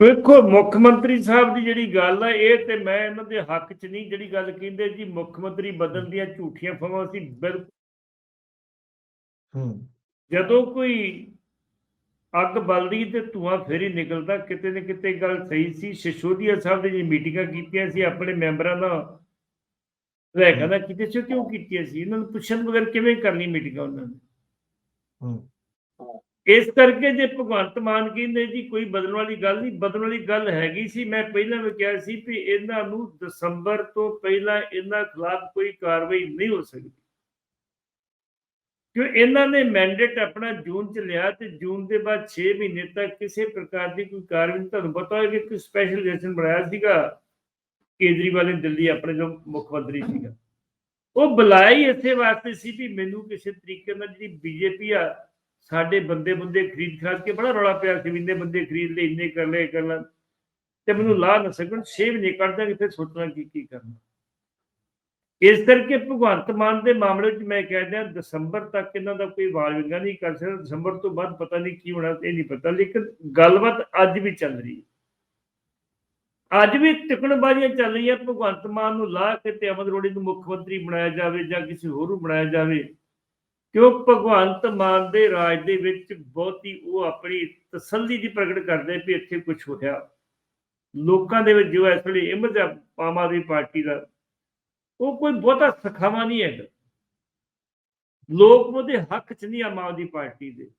ਵੇਖੋ ਮੁੱਖ ਮੰਤਰੀ ਸਾਹਿਬ ਦੀ ਜਿਹੜੀ ਗੱਲ ਹੈ ਇਹ ਤੇ ਮੈਂ ਇਹਨਾਂ ਦੇ ਹੱਕ 'ਚ ਨਹੀਂ ਜਿਹੜੀ ਗੱਲ ਕਹਿੰਦੇ ਜੀ ਮੁੱਖ ਮੰਤਰੀ ਬਦਲਣ ਦੀਆਂ ਝੂਠੀਆਂ ਫਵਾਂ ਸੀ ਬਿਲਕੁਲ ਹੂੰ। ਜਦੋਂ ਕੋਈ ਅੱਗ ਬਲਦੀ ਤੇ ਧੂਆਂ ਫੇਰ ਹੀ ਨਿਕਲਦਾ ਕਿਤੇ ਨਾ ਕਿਤੇ ਗੱਲ ਸਹੀ ਸੀ। ਸ਼ਿਸ਼ੋਦੀਆ ਸਾਹਿਬ ਨੇ ਜੀ ਮੀਟਿੰਗਾਂ ਕੀਤੀਆਂ ਸੀ ਆਪਣੇ ਮੈਂਬਰਾਂ ਦਾ ਰਹਿਗਾ ਦਾ ਕਿਤੇ ਸੀ ਕਿਉਂ ਕੀਤੀਆਂ ਸੀ? ਇਹਨਾਂ ਨੂੰ ਪੁੱਛਣ ਬਗੈਰ ਕਿਵੇਂ ਕਰਨੀ ਮੀਟਿੰਗਾਂ ਉਹਨਾਂ ਨੇ? ਹੂੰ। ਇਸ ਕਰਕੇ ਜੇ ਭਗਵੰਤ ਮਾਨ ਕਹਿੰਦੇ ਜੀ ਕੋਈ ਬਦਲਣ ਵਾਲੀ ਗੱਲ ਨਹੀਂ, ਬਦਲਣ ਵਾਲੀ ਗੱਲ ਹੈਗੀ ਸੀ, ਮੈਂ ਪਹਿਲਾਂ ਵੀ ਕਿਹਾ ਸੀ ਵੀ ਇਹਨਾਂ ਨੂੰ ਦਸੰਬਰ ਤੋਂ ਪਹਿਲਾਂ ਇਹਨਾਂ ਖਿਲਾਫ ਕੋਈ ਕਾਰਵਾਈ ਨਹੀਂ ਹੋ ਸਕਦੀ। ਕਿਉਂ ਇਹਨਾਂ ਨੇ ਮੈਂਡੇਟ ਆਪਣਾ ਜੂਨ ਚ ਲਿਆ ਤੇ ਜੂਨ ਦੇ ਬਾਅਦ 6 ਮਹੀਨੇ ਤੱਕ ਕਿਸੇ ਪ੍ਰਕਾਰ ਦੀ ਕੋਈ ਕਾਰਵਾਈ ਤੁਹਾਨੂੰ ਪਤਾ ਹੋਵੇ ਕਿ ਸਪੈਸ਼ਲ ਸੈਸ਼ਨ ਬਣਾਇਆ ਸੀਗਾ, ਕੇਜਰੀਵਾਲ ਨੇ ਦਿੱਲੀ ਆਪਣੇ ਜੋ ਮੁੱਖ ਮੰਤਰੀ ਸੀਗਾ। ਉਹ ਬੁਲਾਇਆ ਹੀ ਇਸੇ ਵਾਸਤੇ ਸੀ ਵੀ ਮੈਨੂੰ ਕਿਸੇ ਤਰੀਕੇ ਨਾਲ ਜਿਹੜੀ ਬੀਜੇਪੀ ਆ ਸਾਡੇ ਬੰਦੇ ਬੰਦੇ ਖਰੀਦ ਖਰਾਦ ਕੇ ਬੜਾ ਰੌਲਾ ਪਿਆ ਸੀ ਇੰਨੇ ਬੰਦੇ ਖਰੀਦ ਲਏ ਇੰਨੇ ਕਰ ਲਏ ਕਰ ਲਾਂ ਤੇ ਮੈਨੂੰ ਲਾ ਨਾ ਸਕਣ 6 ਮਹੀਨੇ ਕੱਢਦਾ ਕਿ ਫਿਰ ਸੋਚਣਾ ਕੀ ਕੀ ਕਰਨਾ। ਇਸ ਕਰਕੇ ਭਗਵੰਤ ਮਾਨ ਦੇ ਮਾਮਲੇ ਵਿੱਚ ਮੈਂ ਕਹਿ ਦਿਆਂ ਦਸੰਬਰ ਤੱਕ ਇਹਨਾਂ ਦਾ ਕੋਈ ਵਾਲ ਵਿੰਗਾ ਨਹੀਂ ਕਰ ਸਕਦਾ। ਦਸੰਬਰ ਤੋਂ ਬਾਅਦ ਪਤਾ ਨਹੀਂ ਕੀ ਹੋਣਾ ਇਹ ਨਹੀਂ ਪਤਾ ਲੇਕਿਨ ਗੱਲਬਾਤ ਅੱਜ ਵੀ ਚੱਲ ਰਹੀ ਹੈ। ਅੱਜ ਵੀ ਟਿਕਣਬਾਜ਼ੀਆਂ ਚੱਲ ਰਹੀਆਂ ਭਗਵੰਤ ਮਾਨ ਨੂੰ ਲਾ ਕੇ ਤੇ ਅਮਨ ਰੋੜੀ ਨੂੰ ਮੁੱਖ ਮੰਤਰੀ ਬਣਾਇਆ ਜਾਵੇ ਜਾਂ ਕਿਸੇ ਹੋਰ ਨੂੰ ਬਣਾਇਆ ਜਾਵੇ। ਕਿਉਂ ਭਗਵੰਤ ਮਾਨ ਦੇ ਰਾਜ ਦੇ ਵਿੱਚ ਬਹੁਤੀ ਉਹ ਆਪਣੀ ਤਸੱਲੀ ਦੀ ਪ੍ਰਗਟ ਕਰਦੇ ਵੀ ਇੱਥੇ ਕੁਝ ਹੋਇਆ। ਲੋਕਾਂ ਦੇ ਵਿੱਚ ਜੋ ਇਸ ਵੇਲੇ ਇਮੇਜ ਆਮ ਆਦਮੀ ਪਾਰਟੀ ਦਾ, ਉਹ ਕੋਈ ਬਹੁਤਾ ਸਖਾਵਾ ਨਹੀਂ ਹੈਗਾ। ਲੋਕ ਉਹਦੇ ਹੱਕ 'ਚ ਨਹੀਂ ਆਮ ਆਦਮੀ ਪਾਰਟੀ ਦੇ।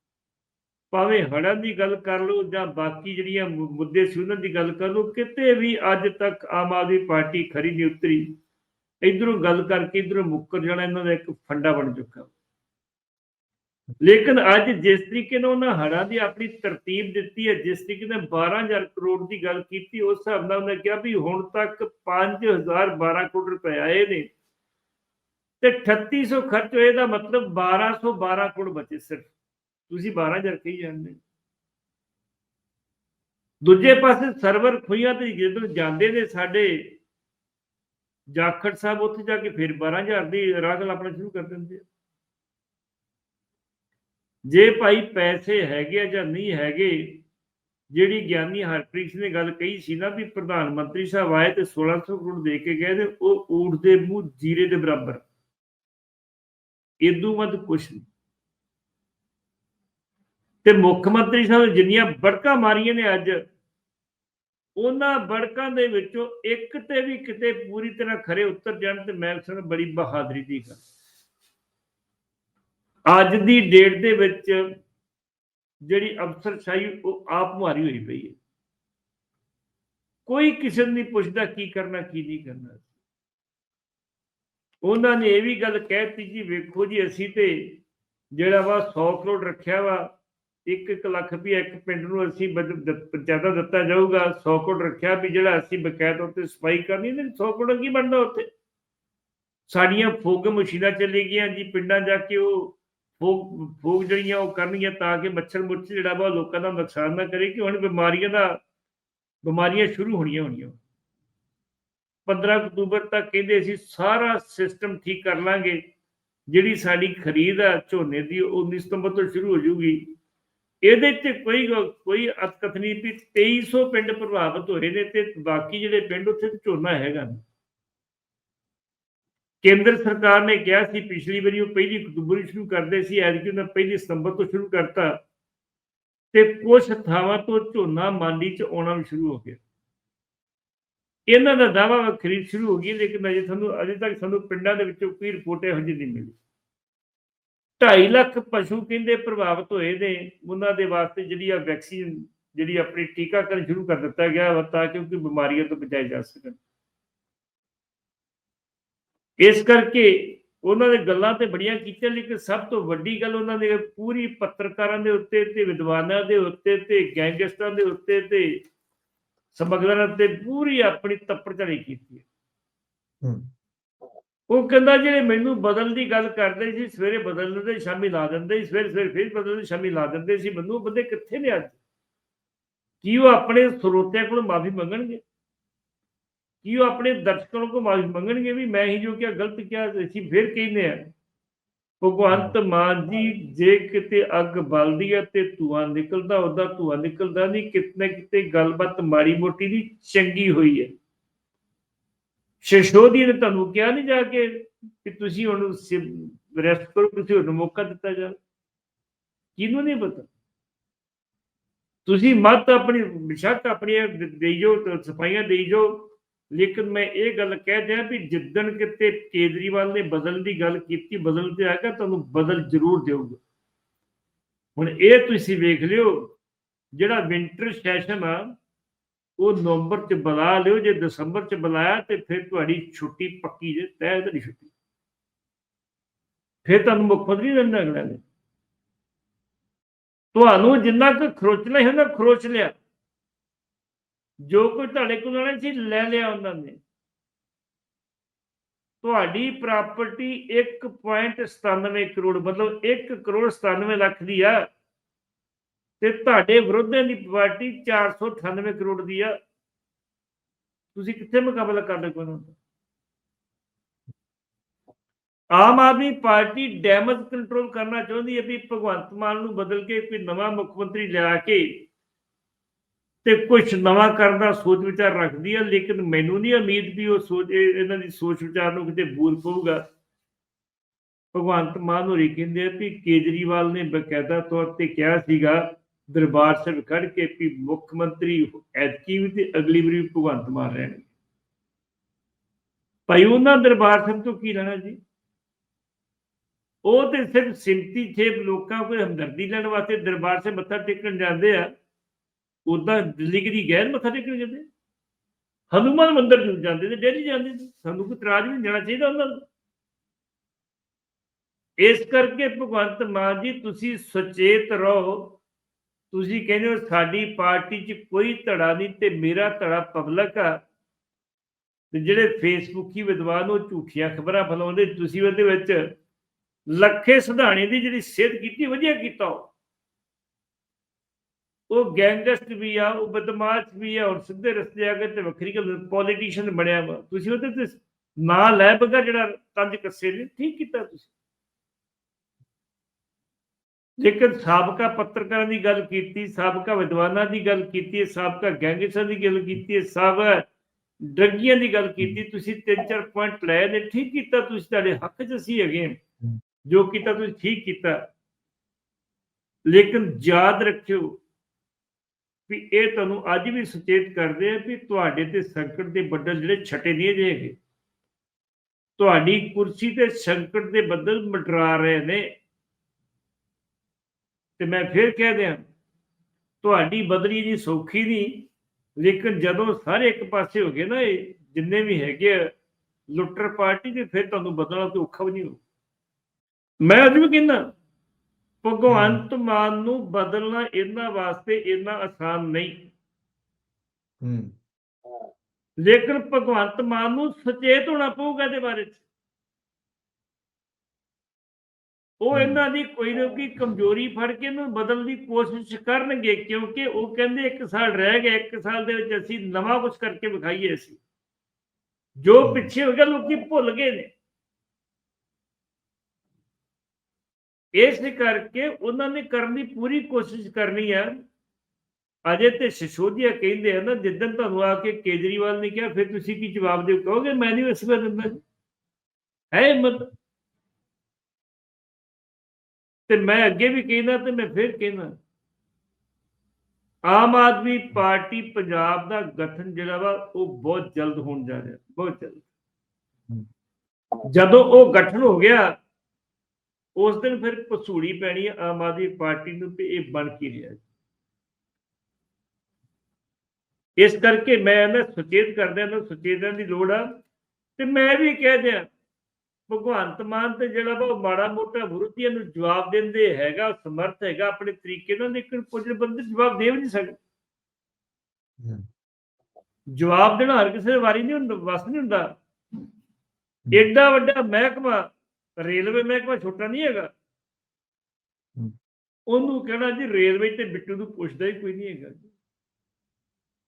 ਭਾਵੇਂ ਹੜ੍ਹਾਂ ਦੀ ਗੱਲ ਕਰ ਲਓ ਜਾਂ ਬਾਕੀ ਜਿਹੜੀਆਂ ਮੁੱਦੇ ਸੀ ਉਹਨਾਂ ਦੀ ਗੱਲ ਕਰ ਲਓ, ਕਿਤੇ ਵੀ ਅੱਜ ਤੱਕ ਆਮ ਆਦਮੀ ਪਾਰਟੀ ਖਰੀ ਨਹੀਂ ਉਤਰੀ। ਇਧਰੋਂ ਗੱਲ ਕਰਕੇ ਇਧਰੋਂ ਮੁੱਕਰ ਜਾਣਾ, ਇਹਨਾਂ ਦਾ ਇੱਕ ਫੰਡਾ ਬਣ ਚੁੱਕਾ। ਲੇਕਿਨ ਅੱਜ ਜਿਸ ਤਰੀਕੇ ਨਾਲ ਉਹਨਾਂ ਹੜ੍ਹਾਂ ਦੀ ਆਪਣੀ ਤਰਤੀਬ ਦਿੱਤੀ ਹੈ, ਜਿਸ ਤਰੀਕੇ ਨਾਲ 12000 ਕਰੋੜ ਦੀ ਗੱਲ ਕੀਤੀ, ਉਸ ਹਿਸਾਬ ਨਾਲ ਉਹਨੇ ਕਿਹਾ ਵੀ ਹੁਣ ਤੱਕ 5012 ਕਰੋੜ ਰੁਪਏ ਆਏ ਨੇ ਤੇ 3800 ਖਰਚ ਹੋਏ ਦਾ ਮਤਲਬ 1212 ਕਰੋੜ ਬਚੇ ਸਿਰਫ। ਤੁਸੀਂ 12000 ਕਹੀ ਜਾਂਦੇ ਦੂਜੇ ਪਾਸੇ ਸਰਵਰ ਖੁਈਆਂ ਤੇ ਜਦੋਂ ਜਾਂਦੇ ਨੇ ਸਾਡੇ ਜਾਖੜ ਸਾਹਿਬ, ਉੱਥੇ ਜਾ ਕੇ ਫਿਰ 12000 ਦੀ ਰਾਗਲ ਆਪਣਾ ਸ਼ੁਰੂ ਕਰ ਦਿੰਦੇ ਆ। ਜੇ ਭਾਈ ਪੈਸੇ ਹੈਗੇ ਆ ਜਾਂ ਨਹੀਂ ਹੈਗੇ, ਜਿਹੜੀ ਗਿਆਨੀ ਹਰਪ੍ਰੀਤ ਨੇ ਗੱਲ ਕਹੀ ਸੀ ਨਾ ਵੀ ਪ੍ਰਧਾਨ ਮੰਤਰੀ ਸਾਹਿਬ ਆਏ ਤੇ 1600 ਕਰੋੜ ਦੇ ਕੇ ਗਏ ਤੇ ਉਹ ਊਠ ਦੇ ਮੂੰਹ ਜੀਰੇ ਦੇ ਬਰਾਬਰ। ਇਦੋਂ ਵੱਧ ਕੁਛ ਨਹੀਂ। ਤੇ ਮੁੱਖ ਮੰਤਰੀ ਸਾਹਿਬ ਜਿੰਨੀਆਂ ਬੜਕਾਂ ਮਾਰੀਆਂ ਨੇ ਅੱਜ, ਉਹਨਾਂ ਬੜਕਾਂ ਦੇ ਵਿੱਚੋਂ ਇੱਕ ਤੇ ਵੀ ਕਿਤੇ ਪੂਰੀ ਤਰ੍ਹਾਂ ਖਰੇ ਉਤਰ ਜਾਣ ਤੇ ਮੈਂ ਸਮਝ ਬੜੀ ਬਹਾਦਰੀ ਦੀ ਗੱਲ ਅੱਜ ਦੀ ਡੇਟ ਦੇ ਵਿੱਚ ਜਿਹੜੀ ਅਫਸਰਸ਼ਾਹੀ, ਉਹ ਆਪ ਮੁਹਾਰੀ ਹੋਈ ਪਈ ਹੈ। ਕੋਈ ਕਿਸੇ ਨੂੰ ਨਹੀਂ ਪੁੱਛਦਾ ਕੀ ਕਰਨਾ, ਕੀ ਨਹੀਂ ਕਰਨਾ। ਉਹਨਾਂ ਨੇ ਇਹ ਵੀ ਗੱਲ ਕਹਿਤੀ ਜੀ, ਵੇਖੋ ਜੀ, ਅਸੀਂ ਤੇ ਜਿਹੜਾ ਵਾ 100 ਕਰੋੜ ਰੱਖਿਆ ਵਾ 1 ਲੱਖ ਰੁਪਏ ਇੱਕ ਪਿੰਡ ਨੂੰ ਅਸੀਂ ਬਦ- ਪੰਚਾਇਤਾਂ ਦਿੱਤਾ ਜਾਊਗਾ 100 ਕਰੋੜ ਰੱਖਿਆ ਵੀ ਜਿਹੜਾ ਅਸੀਂ ਬਕਾਇਦਾ ਉੱਤੇ ਸਫ਼ਾਈ ਕਰਨੀ ਤੇ 100 ਕਰੋੜ ਕੀ ਬਣਦਾ ਉੱਥੇ? ਸਾਡੀਆਂ ਫੋਗ ਮਸ਼ੀਨਾਂ ਚੱਲੀ ਗਈਆਂ ਜੀ, ਪਿੰਡਾਂ ਜਾ ਕੇ ਉਹ ਫੋਗ ਫੂਕ ਜਿਹੜੀਆਂ ਉਹ ਕਰਨਗੀਆਂ ਤਾਂ ਕਿ ਮੱਛਰ ਮੁੱਛ ਜਿਹੜਾ ਵਾ ਉਹ ਲੋਕਾਂ ਦਾ ਨੁਕਸਾਨ ਨਾ ਕਰੇ ਕਿ ਹੁਣ ਬਿਮਾਰੀਆਂ ਦਾ, ਬਿਮਾਰੀਆਂ ਸ਼ੁਰੂ ਹੋਣੀਆਂ ਹੋਣੀਆਂ। 15 ਅਕਤੂਬਰ ਤੱਕ ਕਹਿੰਦੇ ਅਸੀਂ ਸਾਰਾ ਸਿਸਟਮ ਠੀਕ ਕਰ ਲਾਂਗੇ, ਜਿਹੜੀ ਸਾਡੀ ਖਰੀਦ ਆ ਝੋਨੇ ਦੀ, ਉਹ 19 ਸਤੰਬਰ ਤੋਂ ਸ਼ੁਰੂ ਹੋ ਜਾਊਗੀ ਇਹਦੇ ਤੇ ਕੋਈ ਕੋਈ ਅਤਕਥ ਨਹੀਂ ਵੀ 2300 ਪਿੰਡ ਪ੍ਰਭਾਵਿਤ ਹੋਏ ਨੇ ਤੇ ਬਾਕੀ ਜਿਹੜੇ ਪਿੰਡ ਉੱਥੇ ਝੋਨਾ ਹੈਗਾ। ਨਹੀਂ ਕੇਂਦਰ ਸਰਕਾਰ ਨੇ ਕਿਹਾ ਸੀ, ਪਿਛਲੀ ਵਾਰੀ ਉਹ ਪਹਿਲੀ ਅਕਤੂਬਰ ਨੂੰ ਸ਼ੁਰੂ ਕਰਦੇ ਸੀ, ਐਤਕੀ ਉਹਨਾਂ ਪਹਿਲੀ ਸਤੰਬਰ ਤੋਂ ਸ਼ੁਰੂ ਕਰਤਾ। ਤੇ ਕੁਝ ਥਾਵਾਂ ਤੋਂ ਝੋਨਾ ਮੰਡੀ 'ਚ ਆਉਣਾ ਵੀ ਸ਼ੁਰੂ ਹੋ ਗਿਆ। ਇਹਨਾਂ ਦਾ ਦਾਵਾ ਖਰੀਦ ਸ਼ੁਰੂ ਹੋ ਗਈ, ਲੇਕਿਨ ਅਜੇ ਤੁਹਾਨੂੰ, ਅਜੇ ਤੱਕ ਸਾਨੂੰ ਪਿੰਡਾਂ ਦੇ ਵਿੱਚੋਂ ਕੋਈ ਰਿਪੋਰਟ ਇਹੋ ਜਿਹੀ ਨਹੀਂ ਮਿਲੀ। 2.5 ਲੱਖ ਪਸ਼ੂ ਕਹਿੰਦੇ ਪ੍ਰਭਾਵਿਤ ਹੋਏ ਨੇ, ਉਹਨਾਂ ਦੇ ਵਾਸਤੇ ਜਿਹੜੀ ਆ ਵੈਕਸੀਨ ਜਿਹੜੀ ਆਪਣੀ ਟੀਕਾਕਰਨ ਸ਼ੁਰੂ ਕਰ ਦਿੱਤਾ ਗਿਆ ਵਾ, ਤਾਂ ਕਿ ਉਹ ਬਿਮਾਰੀਆਂ ਤੋਂ ਬਚਾਏ ਜਾ ਸਕਣ। ਇਸ ਕਰਕੇ ਉਹਨਾਂ ਦੇ ਗੱਲਾਂ ਤੇ ਬੜੀਆਂ ਕੀਤੀਆਂ ਲੇਕਿਨ ਸਭ ਤੋਂ ਵੱਡੀ ਗੱਲ ਉਹਨਾਂ ਨੇ ਪੂਰੀ ਪੱਤਰਕਾਰਾਂ ਦੇ ਉੱਤੇ ਤੇ ਵਿਦਵਾਨਾਂ ਦੇ ਉੱਤੇ ਤੇ ਗੈਂਗਸਟਰਾਂ ਦੇ ਉੱਤੇ ਤੇ ਸਮਗਲਰਾਂ ਤੇ ਪੂਰੀ ਆਪਣੀ ਤੱਪੜ ਝੜੀ ਕੀਤੀ ਉਹ ਕਹਿੰਦਾ ਜਿਹੜੇ ਮੈਨੂੰ ਬਦਲਣ ਦੀ ਗੱਲ ਕਰਦੇ ਸੀ ਸਵੇਰੇ ਬਦਲ ਦਿੰਦੇ ਸ਼ਾਮੀ ਲਾ ਦਿੰਦੇ ਸੀ ਸਵੇਰੇ ਸਵੇਰੇ ਫਿਰ ਬਦਲਦੇ ਸ਼ਾਮੀ ਲਾ ਦਿੰਦੇ ਸੀ। ਮੈਨੂੰ ਬੰਦੇ ਕਿੱਥੇ ਨੇ ਅੱਜ? ਕੀ ਉਹ ਆਪਣੇ ਸਰੋਤਿਆਂ ਕੋਲੋਂ ਮਾਫੀ ਮੰਗਣਗੇ? ਕੀ ਉਹ ਆਪਣੇ ਦਰਸ਼ਕਾਂ ਕੋਲੋਂ ਮਾਫੀ ਮੰਗਣਗੇ ਵੀ ਮੈਂ ਹੀ ਜੋ ਕਿਹਾ, ਗਲਤ ਕਿਹਾ, ਅਸੀਂ ਫਿਰ ਕਹਿੰਦੇ ਆ ਭਗਵੰਤ ਮਾਨ ਜੀ, ਜੇ ਕਿਤੇ ਅੱਗ ਬਲਦੀ ਹੈ ਤੇ ਧੂਆਂ ਨਿਕਲਦਾ, ਉਹਦਾ ਧੂਆਂ ਨਿਕਲਦਾ ਨਹੀਂ, ਕਿਤਨੇ ਕਿਤੇ ਗੱਲਬਾਤ ਮਾੜੀ ਮੋਟੀ ਦੀ ਚੰਗੀ ਹੋਈ ਹੈ। ਸ਼ਸ਼ੋਦੀ ਨੇ ਤੁਹਾਨੂੰ ਕਿਹਾ ਨਹੀਂ ਜਾ ਕੇ ਕਿ ਤੁਸੀਂ ਹੁਣ ਰੈਸਟ ਕਰੋ, ਤੁਸੀਂ ਉਹਨੂੰ ਮੌਕਾ ਦਿੱਤਾ ਜਾ ਕਿਹਨੂੰ ਨਹੀਂ ਪਤਾ? ਤੁਸੀਂ ਮਤ ਆਪਣੀ ਬਿਸ਼ੱਕ ਆਪਣੀਆਂ ਦੇ- ਦੇਈ ਜਾਓ, ਸਫਾਈਆਂ ਦੇਈ ਜਾਓ ਲੇਕਿਨ ਮੈਂ ਇਹ ਗੱਲ ਕਹਿ ਦਿਆਂ ਵੀ ਜਿੱਦਣ ਕਿਤੇ ਕੇਜਰੀਵਾਲ ਨੇ ਬਦਲਣ ਦੀ ਗੱਲ ਕੀਤੀ, ਬਦਲ ਤੇ ਆਗਾ ਤੁਹਾਨੂੰ ਬਦਲ ਜ਼ਰੂਰ ਦੇਊਗਾ। ਹੁਣ ਇਹ ਤੁਸੀਂ ਵੇਖ ਲਿਓ, ਜਿਹੜਾ ਵਿੰਟਰ ਸੈਸ਼ਨ ਆ, ਉਹ ਨਵੰਬਰ ਚ ਬੁਲਾ ਲਿਓ, ਜੇ ਦਸੰਬਰ ਚ ਬੁਲਾਇਆ ਤੇ ਫਿਰ ਤੁਹਾਡੀ ਛੁੱਟੀ ਪੱਕੀ ਜੇ ਤੈਅ ਤੁਹਾਡੀ ਛੁੱਟੀ। ਫਿਰ ਤੁਹਾਨੂੰ ਮੁੱਖ ਮੰਤਰੀ ਰਹਿਣਾ ਅਗਲਾ ਨੇ ਤੁਹਾਨੂੰ ਜਿੰਨਾ ਕੁ ਖਰੋਚਣਾ ਸੀ, ਉਹਨਾਂ ਖਰੋਚ ਲਿਆ। ਜੋ ਕੋਈ ਤੁਹਾਡੇ ਕੋਲ ਆਣਾ ਸੀ, ਲੈ ਲਿਆ ਉਹਨਾਂ ਨੇ। ਤੁਹਾਡੀ ਪ੍ਰਾਪਰਟੀ 1.97 ਕਰੋੜ, ਮਤਲਬ 1 ਕਰੋੜ 97 ਲੱਖ ਦੀ ਆ। ਤੇ ਤੁਹਾਡੇ ਵਿਰੋਧੀਆਂ ਦੀ ਪਾਰਟੀ 498 ਕਰੋੜ ਦੀ ਆ। ਤੁਸੀਂ ਕਿੱਥੇ ਮੁਕਾਬਲਾ ਕਰਦੇ ਕੋਈ ਨਾ Aam Aadmi party damage control ਕਰਨਾ ਚਾਹੁੰਦੀ ਹੈ ਵੀ ਭਗਵੰਤ ਮਾਨ ਨੂੰ ਬਦਲ ਕੇ ਕੋਈ ਨਵਾਂ ਮੁੱਖ ਮੰਤਰੀ ਲਿਆ ਕੇ ਤੇ ਕੁਝ ਨਵਾਂ ਕਰਨ ਦਾ ਸੋਚ ਵਿਚਾਰ ਰੱਖਦੀ ਹੈ ਲੇਕਿਨ ਮੈਨੂੰ ਨਹੀਂ ਉਮੀਦ ਵੀ ਉਹ ਸੋਚ ਇਹਨਾਂ ਦੀ ਸੋਚ ਵਿਚਾਰ ਨੂੰ ਕਿਤੇ ਬੂਰ ਪਊਗਾ। ਭਗਵੰਤ ਮਾਨ ਹੋਰੀ ਕਹਿੰਦੇ ਆ ਵੀ ਕੇਜਰੀਵਾਲ ਨੇ ਬਕਾਇਦਾ ਤੌਰ ਤੇ ਕਿਹਾ ਸੀਗਾ, ਦਰਬਾਰ ਸਾਹਿਬ ਖੜ ਕੇ ਵੀ ਮੁੱਖ ਮੰਤਰੀ ਐਤਕੀ ਵੀ ਤੇ ਅਗਲੀ ਵਾਰੀ ਵੀ ਭਗਵੰਤ ਮਾਨ ਰਹਿਣਗੇ। ਭਾਈ, ਉਹਨਾਂ ਦਰਬਾਰ ਸਾਹਿਬ ਤੋਂ ਕੀ ਲੈਣਾ ਜੀ? ਉਹ ਤੇ ਸਿਰਫ ਸਿੰਪਤੀ ਛੇ ਲੋਕਾਂ ਕੋਈ ਹਮਦਰਦੀ ਲੈਣ ਵਾਸਤੇ ਦਰਬਾਰ ਸੇ ਮੱਥਾ ਟੇਕਣ ਜਾਂਦੇ ਆ। ਉਦਾਂ ਦਿੱਲੀ ਕਿਦੀ ਗੈਰ ਮੱਥਾ ਟੇਕਣ ਜਾਂਦੇ? ਹਨੂਮਾਨ ਮੰਦਿਰ ਜੁੜ ਜਾਂਦੇ ਤੇ ਡੇਲੀ ਜਾਂਦੇ ਸੀ ਸਾਨੂੰ ਕੋਈ ਤਰਾਜ ਵੀ ਨਹੀਂ ਜਾਣਾ ਚਾਹੀਦਾ ਉਹਨਾਂ ਨੂੰ। ਇਸ ਕਰਕੇ ਭਗਵੰਤ ਮਾਨ ਜੀ, ਤੁਸੀਂ ਸੁਚੇਤ ਰਹੋ। ਤੁਸੀਂ ਕਹਿੰਦੇ ਹੋ, ਸਾਡੀ ਪਾਰਟੀ 'ਚ ਕੋਈ ਧੜਾ ਨਹੀਂ ਤੇ ਮੇਰਾ ਧੜਾ ਪਬਲਿਕ ਆ। ਤੇ ਜਿਹੜੇ ਫੇਸਬੁੱਕੀ ਵਿਦਵਾਨ ਉਹ ਝੂਠੀਆਂ ਖਬਰਾਂ ਫੈਲਾਉਂਦੇ, ਤੁਸੀਂ ਉਹਦੇ ਵਿੱਚ ਲੱਖੇ ਸੁਧਾਣੇ ਦੀ ਜਿਹੜੀ ਸਿਹਤ ਕੀਤੀ, ਵਧੀਆ ਕੀਤਾ ਉਹ। ਉਹ ਗੈਂਗਸਟ ਵੀ ਆ, ਉਹ ਬਦਮਾਸ਼ ਵੀ ਆ, ਔਰ ਸਿੱਧੇ ਰਸਤੇ ਆ ਕੇ ਤੇ ਵੱਖਰੀ ਪੋਲੀਟੀਸ਼ੀਅਨ ਬਣਿਆ ਵਾ। ਤੁਸੀਂ ਉਹਦੇ ਤੇ ਨਾਂ ਲੈ ਬਗਾ ਜਿਹੜਾ ਤੰਜ ਕੱਸੇ ਨੇ, ਠੀਕ ਕੀਤਾ ਤੁਸੀਂ। ਲੇਕਿਨ ਸਾਬਕਾ ਪੱਤਰਕਾਰਾਂ ਦੀ ਗੱਲ ਕੀਤੀ, ਸਾਬਕਾ ਵਿਦਵਾਨਾਂ ਦੀ ਗੱਲ ਕੀਤੀ, ਸਾਬਕਾ ਗੈਂਗਸਟਰਾਂ ਦੀ ਗੱਲ ਕੀਤੀ ਸਭ ਡਰੱਗੀਆਂ ਦੀ ਗੱਲ ਕੀਤੀ, ਤੁਸੀਂ ਤਿੰਨ ਚਾਰ ਪੁਆਇੰਟ ਲਏ ਨੇ, ਠੀਕ ਕੀਤਾ ਤੁਸੀਂ, ਤੁਹਾਡੇ ਹੱਕ 'ਚ ਅਸੀਂ ਹੈਗੇ ਜੋ ਕੀਤਾ ਤੁਸੀਂ ਠੀਕ ਕੀਤਾ। ਲੇਕਿਨ ਯਾਦ ਰੱਖਿਓ ਵੀ ਇਹ ਤੁਹਾਨੂੰ ਅੱਜ ਵੀ ਸੁਚੇਤ ਕਰਦੇ ਆ ਵੀ ਤੁਹਾਡੇ ਤੇ ਸੰਕਟ ਦੇ ਬੱਦਲ ਜਿਹੜੇ ਛਟੇ ਨਹੀਂ ਜੇ ਹੈਗੇ। ਤੁਹਾਡੀ ਕੁਰਸੀ ਤੇ ਸੰਕਟ ਦੇ ਬੱਦਲ ਮਟਰਾ ਰਹੇ ਨੇ। ਤੇ ਮੈਂ ਫਿਰ ਕਹਿ ਦਿਆਂ ਤੁਹਾਡੀ ਬਦਲੀ ਦੀ ਸੌਖੀ ਨਹੀਂ ਲੇਕਿਨ ਜਦੋਂ ਸਾਰੇ ਇੱਕ ਪਾਸੇ ਹੋ ਗਏ ਨਾ ਇਹ ਜਿੰਨੇ ਵੀ ਹੈਗੇ ਆ, ਲੁੱਟਰ ਪਾਰਟੀ ਤੇ ਫਿਰ ਤੁਹਾਨੂੰ ਬਦਲਣਾ ਤੇ ਔਖਾ ਵੀ ਨਹੀਂ ਹੋ ਮੈਂ ਅੱਜ ਵੀ ਕਹਿੰਦਾ ਭਗਵੰਤ ਮਾਨ ਨੂੰ ਬਦਲਣਾ ਇਹਨਾਂ ਵਾਸਤੇ ਇੰਨਾ ਆਸਾਨ ਨਹੀਂ। ਹੂੰ ਲੇਕਿਨ ਭਗਵੰਤ ਮਾਨ ਨੂੰ ਸੁਚੇਤ ਹੋਣਾ ਪਊਗਾ ਇਹਦੇ ਬਾਰੇ 'ਚ। ਉਹ। ਇਹਨਾਂ ਦੀ ਕੋਈ ਨਾ ਕੋਈ ਕਮਜ਼ੋਰੀ ਫੜ ਕੇ ਇਹਨੂੰ ਬਦਲਣ ਦੀ ਕੋਸ਼ਿਸ਼ ਕਰਨਗੇ ਕਿਉਂਕਿ ਉਹ ਕਹਿੰਦੇ ਇੱਕ ਸਾਲ ਰਹਿ ਗਿਆ ਇੱਕ ਸਾਲ ਦੇ ਵਿੱਚ ਅਸੀਂ ਨਵਾਂ ਕੁਝ ਕਰਕੇ ਵਿਖਾਈਏ ਅਸੀਂ। ਜੋ। ਪਿੱਛੇ ਹੋ ਗਿਆ ਲੋਕੀ ਭੁੱਲ ਗਏ ਨੇ। ਇਸ ਕਰਕੇ ਉਹਨਾਂ ਨੇ ਕਰਨ ਦੀ ਪੂਰੀ ਕੋਸ਼ਿਸ਼ ਕਰਨੀ ਹੈ ਅਜੇ ਤੇ ਸਿਸੋਦੀਆ ਕਹਿੰਦੇ ਆ ਨਾ ਜਿੱਦਣ ਤੁਹਾਨੂੰ ਆ ਕੇ ਕੇਜਰੀਵਾਲ ਨੇ ਕਿਹਾ ਫਿਰ ਤੁਸੀਂ ਕੀ ਜਵਾਬ ਦਿਓ? ਕਹੋਗੇ ਮੈਂ ਨਹੀਂ ਇਸ ਜੀ। ਹੈ ਹਿੰਮਤ? ਤੇ ਮੈਂ ਅੱਗੇ ਵੀ ਕਹਿੰਦਾ ਤੇ ਮੈਂ ਫਿਰ ਕਹਿੰਦਾ। ਆਮ ਆਦਮੀ ਪਾਰਟੀ ਪੰਜਾਬ ਦਾ ਗਠਨ ਜਿਹੜਾ ਵਾ ਉਹ ਬਹੁਤ ਜਲਦ ਹੋਣ ਜਾ ਰਿਹਾ ਬਹੁਤ ਜਲਦ। ਜਦੋਂ ਉਹ ਗਠਨ ਹੋ ਗਿਆ ਉਸ ਦਿਨ ਫਿਰ ਪਸੂੜੀ ਪੈਣੀ ਆਮ ਆਦਮੀ ਪਾਰਟੀ ਨੂੰ ਤੇ ਇਹ ਬਣ ਕੀ ਰਿਹਾ ਇਸ ਕਰਕੇ ਮੈਂ ਨਾ ਸੁਚੇਤ ਕਰਦਿਆਂ ਨੂੰ ਸੁਚੇਤਨ ਦੀ ਲੋੜ ਆ ਤੇ ਮੈਂ ਵੀ ਕਹਿ ਦਿਆਂ ਭਗਵੰਤ ਮਾਨ ਤੇ ਜਿਹੜਾ ਉਹ ਮਾੜਾ ਮੋਟਾ ਵਿਰੋਧੀਆਂ ਨੂੰ ਜਵਾਬ ਦਿੰਦੇ ਹੈਗਾ ਸਮਰਥ ਹੈਗਾ ਆਪਣੇ ਤਰੀਕੇ ਨਾਲ ਲੇਕਿਨ ਕੁਝ ਬੰਦੇ ਜਵਾਬ ਦੇ ਵੀ ਨਹੀਂ ਸਕਦੇ। ਜਵਾਬ ਦੇਣਾ ਹਰ ਕਿਸੇ ਵਾਰੀ ਨਹੀਂ ਹੁੰਦਾ ਵਸ ਨਹੀਂ ਹੁੰਦਾ। ਏਡਾ ਵੱਡਾ ਮਹਿਕਮਾ ਰੇਲਵੇ ਮਹਿਕਮਾ ਛੋਟਾ ਨਹੀਂ ਹੈਗਾ। ਉਹਨੂੰ ਕਹਿਣਾ ਜੀ ਰੇਲਵੇ ਤੇ ਬਿੱਟੂ ਨੂੰ ਪੁੱਛਦਾ ਹੀ ਕੋਈ ਨਹੀਂ ਹੈਗਾ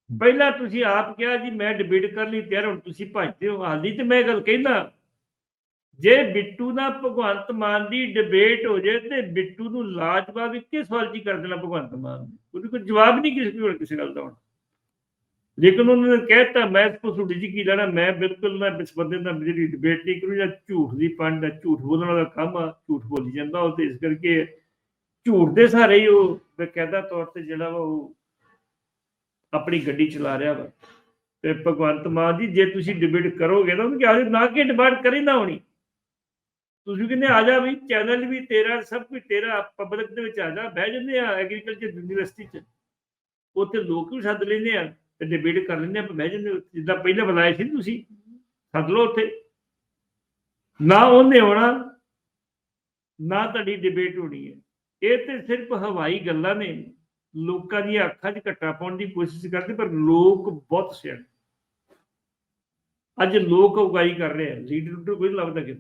ਪਹਿਲਾਂ ਤੁਸੀਂ ਆਪ ਕਿਹਾ ਜੀ ਮੈਂ ਡਿਬੇਟ ਕਰਨ ਲਈ ਤਿਆਰ ਹੁਣ ਤੁਸੀਂ ਭੱਜਦੇ ਹੋ। ਹਾਲੀ ਤੇ ਮੈਂ ਗੱਲ ਕਹਿੰਦਾ ਜੇ ਬਿੱਟੂ ਨਾਲ ਭਗਵੰਤ ਮਾਨ ਦੀ ਡਿਬੇਟ ਹੋ ਜੇ ਤੇ ਬਿੱਟੂ ਨੂੰ ਲਾਜਵਾਬ ਇੱਕੇ ਸਵਾਲ ਜੀ ਕਰ ਦੇਣਾ ਭਗਵੰਤ ਮਾਨ ਨੇ। ਉਹਦੇ ਕੋਈ ਜਵਾਬ ਨਹੀਂ ਕਿਸੇ ਕੋਲ ਕਿਸੇ ਗੱਲ ਦਾ ਹੁਣ। ਲੇਕਿਨ ਉਹਨਾਂ ਨੇ ਕਹਿਤਾ ਮੈਂ ਇਸ ਤੋਂ ਤੁਹਾਡੀ ਜੀ ਕੀ ਲੈਣਾ, ਮੈਂ ਬਿਲਕੁਲ ਨਾ ਇਸ ਬੰਦੇ ਨਾਲ ਜਿਹੜੀ ਡਿਬੇਟ ਨਹੀਂ ਕਰੂ, ਜਾਂ ਝੂਠ ਦੀ ਪੰਡ ਝੂਠ ਬੋਲਣ ਵਾਲਾ ਕੰਮ ਆ, ਝੂਠ ਬੋਲੀ ਜਾਂਦਾ ਉਹ ਤੇ ਇਸ ਕਰਕੇ ਝੂਠ ਦੇ ਸਾਰੇ ਹੀ ਉਹ ਬਕਾਇਦਾ ਤੌਰ ਤੇ ਜਿਹੜਾ ਵਾ ਉਹ ਆਪਣੀ ਗੱਡੀ ਚਲਾ ਰਿਹਾ ਵਾ। ਤੇ ਭਗਵੰਤ ਮਾਨ ਜੀ, ਜੇ ਤੁਸੀਂ ਡਿਬੇਟ ਕਰੋਗੇ ਤਾਂ ਉਹਨੂੰ ਕਿਹਾ ਨਾ ਕਿ ਡਿਬੇਟ ਕਰੀ ਨਾ ਹੋਣੀ। ਤੁਸੀਂ ਕਹਿੰਦੇ ਆ ਜਾ ਵੀ ਚੈਨਲ ਵੀ ਤੇਰਾ, ਸਭ ਕੁਝ ਤੇਰਾ ਪਬਲਿਕ ਦੇ ਵਿੱਚ ਆ ਜਾ, ਬਹਿ ਜਾਂਦੇ ਆ ਐਗਰੀਕਲਚਰ ਯੂਨੀਵਰਸਿਟੀ ਚ। ਉੱਥੇ ਲੋਕ ਵੀ ਸੱਦ ਲੈਂਦੇ ਆ। ਡਿਬੇਟ ਕਰ ਲੈਂਦੇ ਆ ਆਪਾਂ ਬਹਿ ਜਾਂਦੇ ਜਿੱਦਾਂ ਪਹਿਲਾਂ ਬੁਲਾਇਆ ਸੀ ਤੁਸੀਂ, ਸੱਦ ਲਓ ਉੱਥੇ। ਨਾ ਉਹਨੇ ਆਉਣਾ, ਨਾ ਤੁਹਾਡੀ ਡਿਬੇਟ ਹੋਣੀ ਹੈ। ਇਹ ਤੇ ਸਿਰਫ ਹਵਾਈ ਗੱਲਾਂ ਨੇ। ਲੋਕਾਂ ਦੀਆਂ ਅੱਖਾਂ 'ਚ ਘੱਟਾ ਪਾਉਣ ਦੀ ਕੋਸ਼ਿਸ਼ ਕਰਦੇ, ਪਰ ਲੋਕ ਬਹੁਤ ਸਿਆਣੇ। ਅੱਜ ਲੋਕ ਉਗਾਈ ਕਰ ਰਹੇ ਆ। ਲੀਡਰ ਲੂਡਰ ਕੋਈ ਨੀ ਲੱਭਦਾ ਕਿ